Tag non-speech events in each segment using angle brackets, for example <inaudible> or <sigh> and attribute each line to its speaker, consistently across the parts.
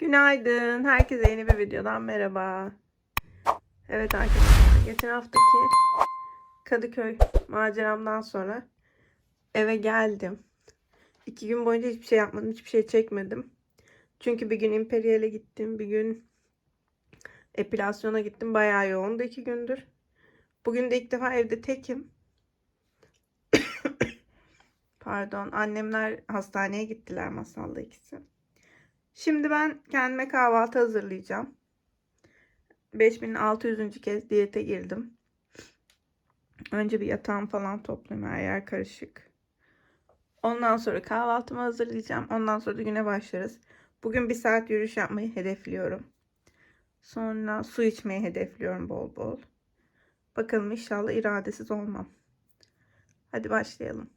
Speaker 1: Günaydın. Herkese yeni bir videodan merhaba. Evet arkadaşlar, geçen haftaki Kadıköy maceramdan sonra eve geldim. İki gün boyunca hiçbir şey yapmadım, hiçbir şey çekmedim. Çünkü bir gün Imperial'e gittim, bir gün epilasyona gittim. Bayağı yoğundu iki gündür. Bugün de ilk defa evde tekim. <coughs> Pardon, annemler hastaneye gittiler masalla ikisi. Şimdi ben kendime kahvaltı hazırlayacağım. 5600. kez diyete girdim. Önce bir yatağım falan toplayayım. Her yer karışık. Ondan sonra kahvaltımı hazırlayacağım. Ondan sonra da güne başlarız. Bugün bir saat yürüyüş yapmayı hedefliyorum. Sonra su içmeyi hedefliyorum bol bol. Bakalım inşallah iradesiz olmam. Hadi başlayalım.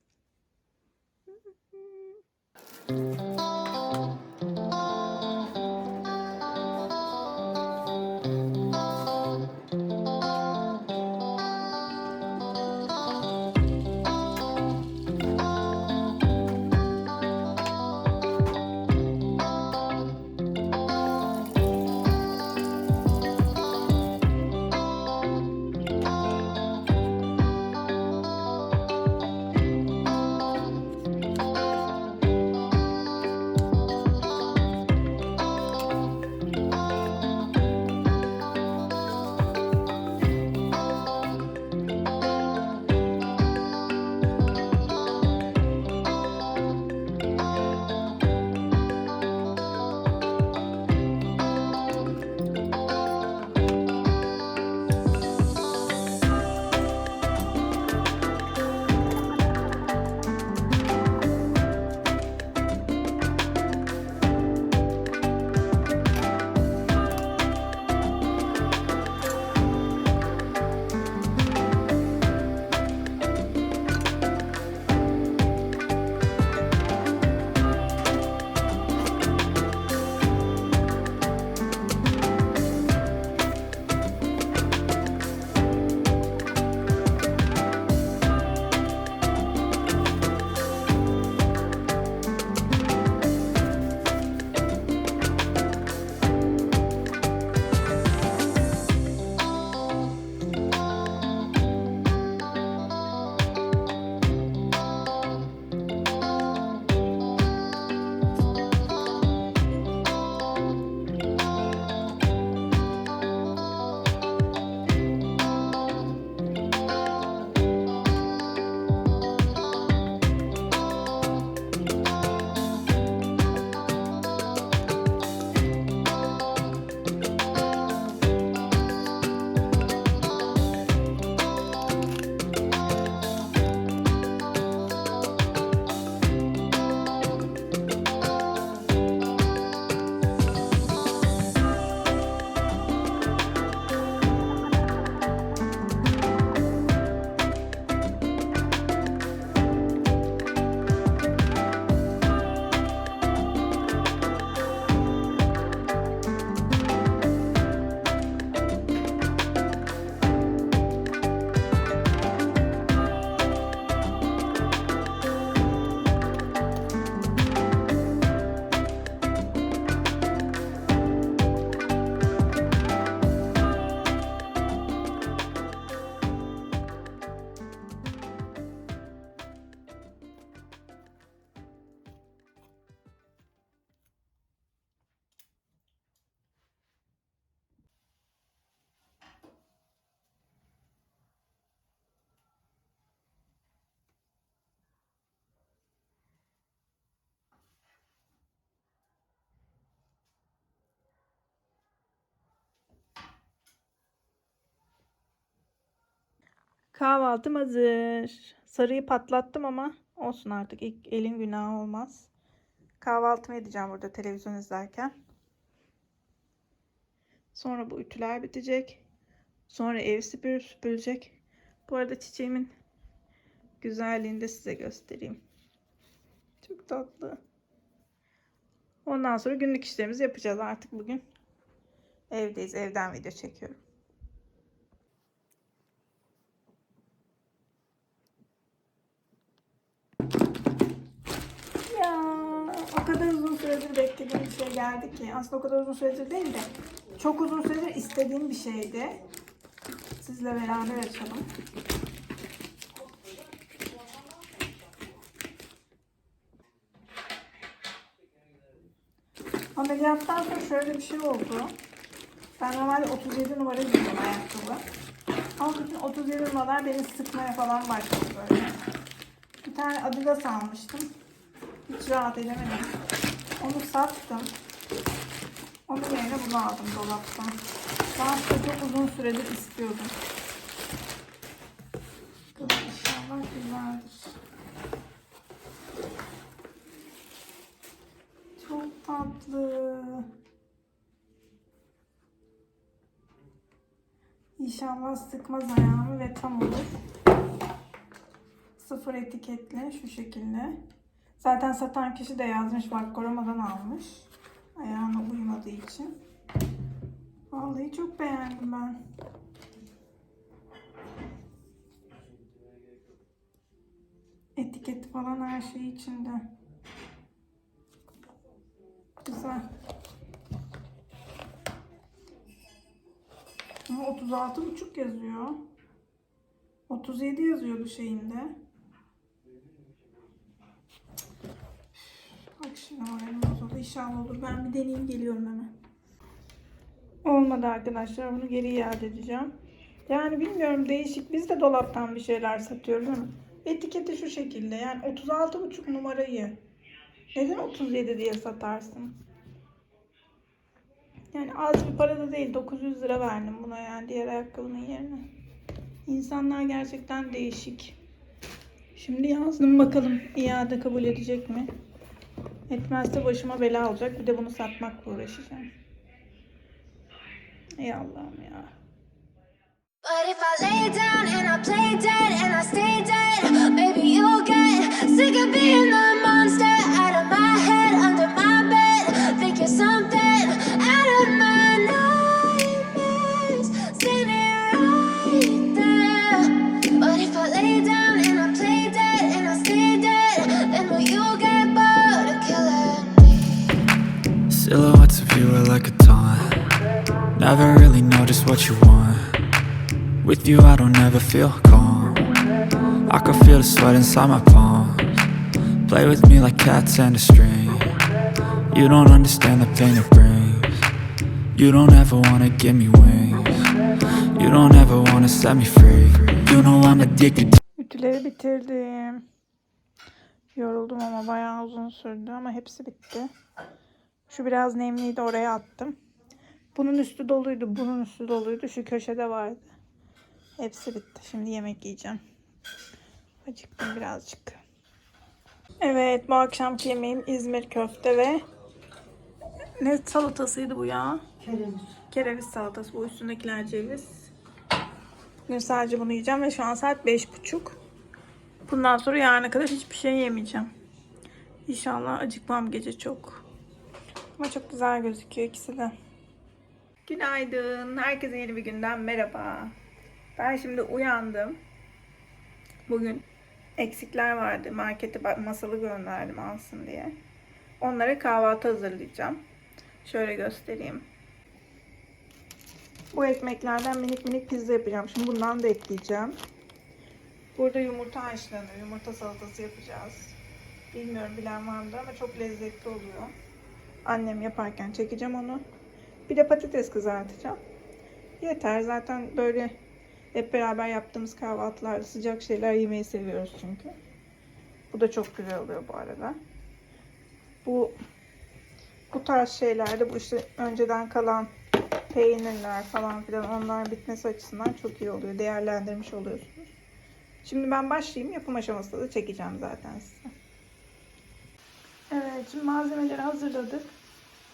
Speaker 1: Kahvaltım hazır. Sarıyı patlattım ama olsun artık. İlk elin günahı olmaz. Kahvaltımı edeceğim burada televizyon izlerken. Sonra bu ütüler bitecek. Sonra ev süpür süpürecek. Bu arada çiçeğimin güzelliğini de size göstereyim. Çok tatlı. Ondan sonra günlük işlerimizi yapacağız artık bugün. Evdeyiz. Evden video çekiyorum. Ya o kadar uzun beklediğim bir şey geldi ki. Aslında o kadar uzun süredir değil de çok uzun süredir istediğim bir şeydi. Sizle beraber açalım. Ameliyattan sonra şöyle bir şey oldu. Ben normalde 37 numara giyiyorum ayakkabı. Ama bütün 37 numaralar beni sıkmaya falan başladı böyle. Bir tane Adidas almıştım. Hiç rahat edemedim. Onu sattım. Onun yerine bunu aldım dolaptan. Ben çok uzun süredir istiyordum. İnşallah güzeldir. Çok tatlı. İnşallah sıkmaz ayağımı ve tam olur. Sıfır etiketli şu şekilde. Zaten satan kişi de yazmış bak korumadan almış. Ayağına uymadığı için. Vallahi çok beğendim ben. Etiketi falan her şey içinde. Güzel. Ama 36,5 yazıyor. 37 yazıyordu şeyinde. Bak şimdi moralim bozuldu. İnşallah olur. Ben bir deneyeyim geliyorum hemen. Olmadı arkadaşlar. Bunu geri iade edeceğim. Yani bilmiyorum değişik. Biz de dolaptan bir şeyler satıyoruz ama etiketi şu şekilde. Yani 36,5 numarayı neden 37 diye satarsın? Yani az bir para da değil. 900 lira verdim buna yani diğer ayakkabının yerine. İnsanlar gerçekten değişik. Şimdi yazdım bakalım iade kabul edecek mi? Etmezse başıma bela olacak. Bir de bunu satmakla uğraşacağım. Ey Allah'ım ya.
Speaker 2: But if I lay down and I play dead and I stay dead, maybe you'll get sick of being the
Speaker 3: Are like a taunt. Never really know just what you want. With you, I don't ever feel calm. I can feel the sweat inside my palms. Play with me like cats and a string. You don't understand the pain it brings. You don't ever wanna give me wings. You don't ever wanna set me free. You know I'm addicted
Speaker 1: Ütüleri bitirdim. Yoruldum ama bayağı uzun sürdü ama hepsi bitti. Şu biraz nemliydi oraya attım. Bunun üstü doluydu, bunun üstü doluydu. Şu köşede vardı. Hepsi bitti. Şimdi yemek yiyeceğim. Acıktım birazcık. Evet bu akşamki yemeğim İzmir köfte ve ne salatasıydı bu ya? Kereviz. Kereviz salatası. Bu üstündekiler ceviz. Bugün sadece bunu yiyeceğim ve şu an saat beş buçuk. Bundan sonra yarına kadar hiçbir şey yemeyeceğim. İnşallah acıkmam gece çok. Ama çok güzel gözüküyor ikisi de. Günaydın. Herkese yeni bir günden merhaba. Ben şimdi uyandım. Bugün eksikler vardı. Markete masalı gönderdim alsın diye. Onlara kahvaltı hazırlayacağım. Şöyle göstereyim. Bu ekmeklerden minik minik pizza yapacağım. Şimdi bundan da ekleyeceğim. Burada yumurta haşlanıyor. Yumurta salatası yapacağız. Bilmiyorum bilen var mıdır ama çok lezzetli oluyor. Annem yaparken çekeceğim onu. Bir de patates kızartacağım. Yeter zaten böyle hep beraber yaptığımız kahvaltılarda sıcak şeyler yemeyi seviyoruz çünkü. Bu da çok güzel oluyor bu arada. Bu bu tarz şeylerde bu işte önceden kalan peynirler falan filan onlar bitmesi açısından çok iyi oluyor. Değerlendirmiş oluyorsunuz. Şimdi ben başlayayım. Yapım aşamasında da çekeceğim zaten size. Evet, şimdi malzemeleri hazırladık.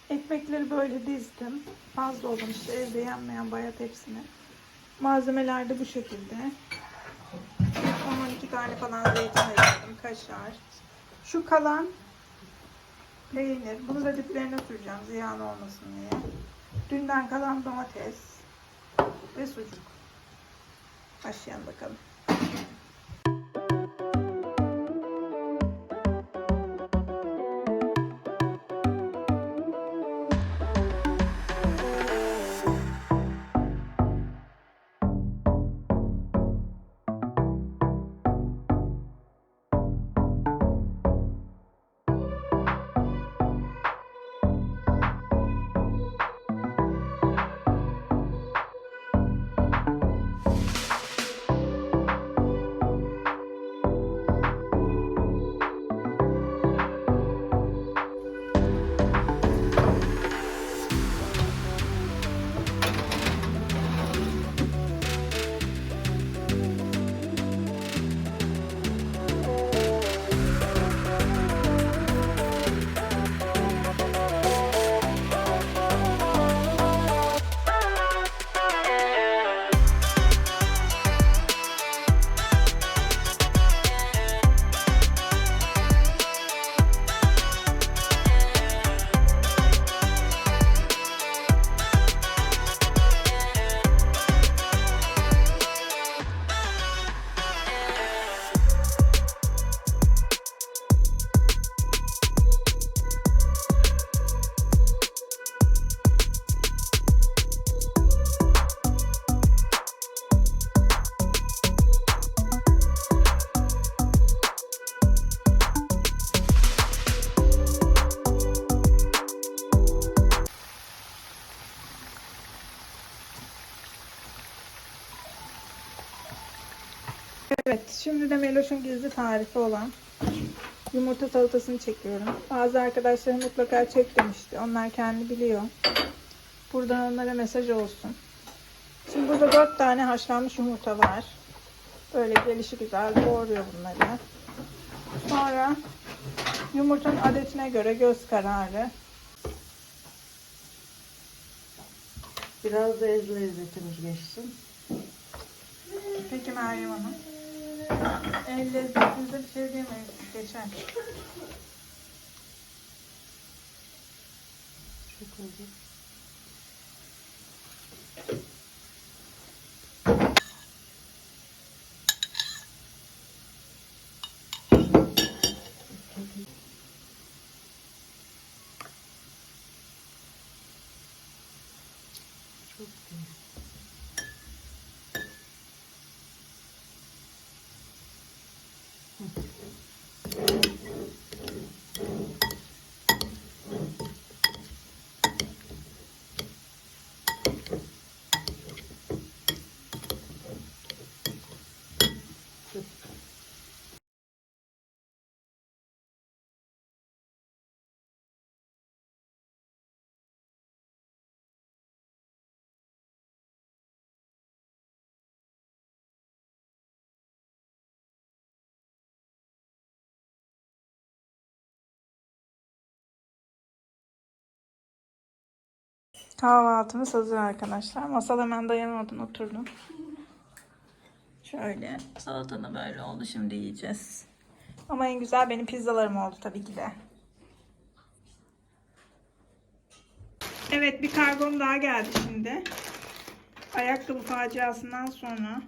Speaker 1: Ekmekleri böyle dizdim. Fazla olmuş işte evde yenmeyen bayat hepsini. Malzemeler de bu şekilde. 12 tane falan zeytin ayırdım, kaşar. Şu kalan peynir. Bunu da diplerine süreceğim ziyan olmasın diye. Dünden kalan domates ve sucuk. Başlayalım bakalım. Evet, şimdi de Meloş'un gizli tarifi olan yumurta salatasını çekiyorum. Bazı arkadaşlarım mutlaka çek demişti. Onlar kendi biliyor. Buradan onlara mesaj olsun. Şimdi burada 4 tane haşlanmış yumurta var. Böyle gelişi güzel doğruyor bunları. Sonra yumurtanın adetine göre göz kararı.
Speaker 4: Biraz da ez lezzetimiz geçsin.
Speaker 1: Peki Meryem Hanım. El lezzetinize bir şey diyemeyiz. Geçer.
Speaker 4: Çok oldu. Mm-hmm.
Speaker 1: Kahvaltımız hazır arkadaşlar. Masal hemen dayanamadan oturdum. Şöyle salata da böyle oldu. Şimdi yiyeceğiz. Ama en güzel benim pizzalarım oldu tabii ki de. Evet bir kargom daha geldi şimdi. Ayakkabı faciasından sonra.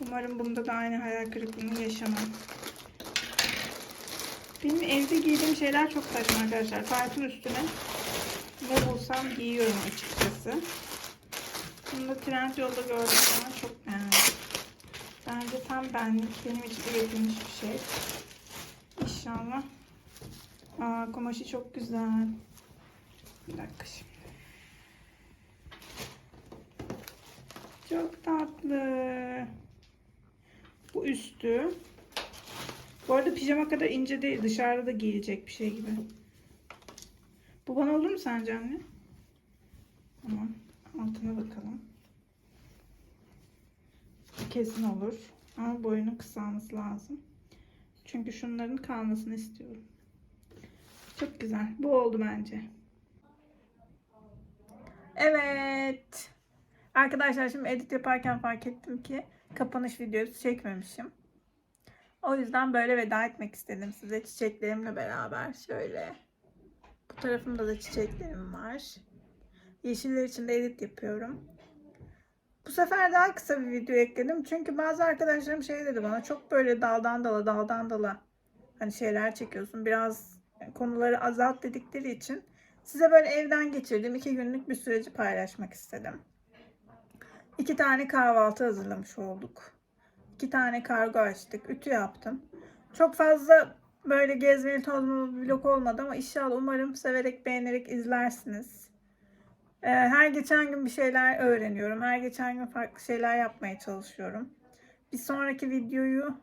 Speaker 1: Umarım bunda da aynı hayal kırıklığını yaşamam. Benim evde giydiğim şeyler çok saçma arkadaşlar. Taytın üstüne ne bulsam giyiyorum açıkçası. Bunu da Trendyol'da gördüm zaman çok beğendim. Bence tam benlik, benim için üretilmiş bir şey. İnşallah. Aa, kumaşı çok güzel. Bir dakika şimdi. Çok tatlı. Bu üstü. Bu arada pijama kadar ince değil. Dışarıda da giyilecek bir şey gibi. Bu bana olur mu sence anne? Tamam. Altına bakalım. Kesin olur. Ama boyunun kısalması lazım. Çünkü şunların kalmasını istiyorum. Çok güzel. Bu oldu bence. Evet. Arkadaşlar şimdi edit yaparken fark ettim ki kapanış videosu çekmemişim. O yüzden böyle veda etmek istedim size çiçeklerimle beraber. Şöyle. Tarafımda da çiçeklerim var. Yeşiller için de edit yapıyorum. Bu sefer daha kısa bir video ekledim. Çünkü bazı arkadaşlarım şey dedi bana çok böyle daldan dala daldan dala hani şeyler çekiyorsun. Biraz konuları azalt dedikleri için size böyle evden geçirdiğim iki günlük bir süreci paylaşmak istedim. İki tane kahvaltı hazırlamış olduk. İki tane kargo açtık. Ütü yaptım. Çok fazla böyle gezmeli tozmalı bir vlog olmadı ama inşallah umarım severek beğenerek izlersiniz. Ee, her geçen gün bir şeyler öğreniyorum. Her geçen gün farklı şeyler yapmaya çalışıyorum. Bir sonraki videoyu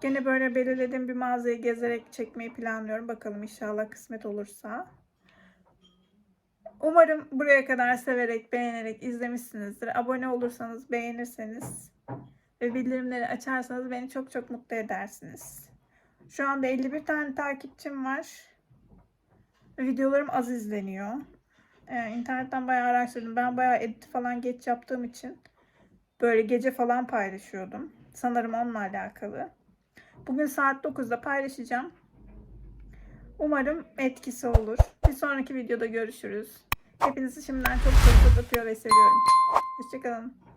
Speaker 1: gene böyle belirlediğim bir mağazayı gezerek çekmeyi planlıyorum. Bakalım inşallah kısmet olursa. Umarım buraya kadar severek, beğenerek izlemişsinizdir. Abone olursanız, beğenirseniz ve bildirimleri açarsanız beni çok çok mutlu edersiniz. Şu anda 51 tane takipçim var. Videolarım az izleniyor. Ee, internetten bayağı araştırdım. Ben bayağı edit falan geç yaptığım için böyle gece falan paylaşıyordum. Sanırım onunla alakalı. Bugün saat 9'da paylaşacağım. Umarım etkisi olur. Bir sonraki videoda görüşürüz. Hepinizi şimdiden çok çok öpüyor ve seviyorum. Hoşçakalın.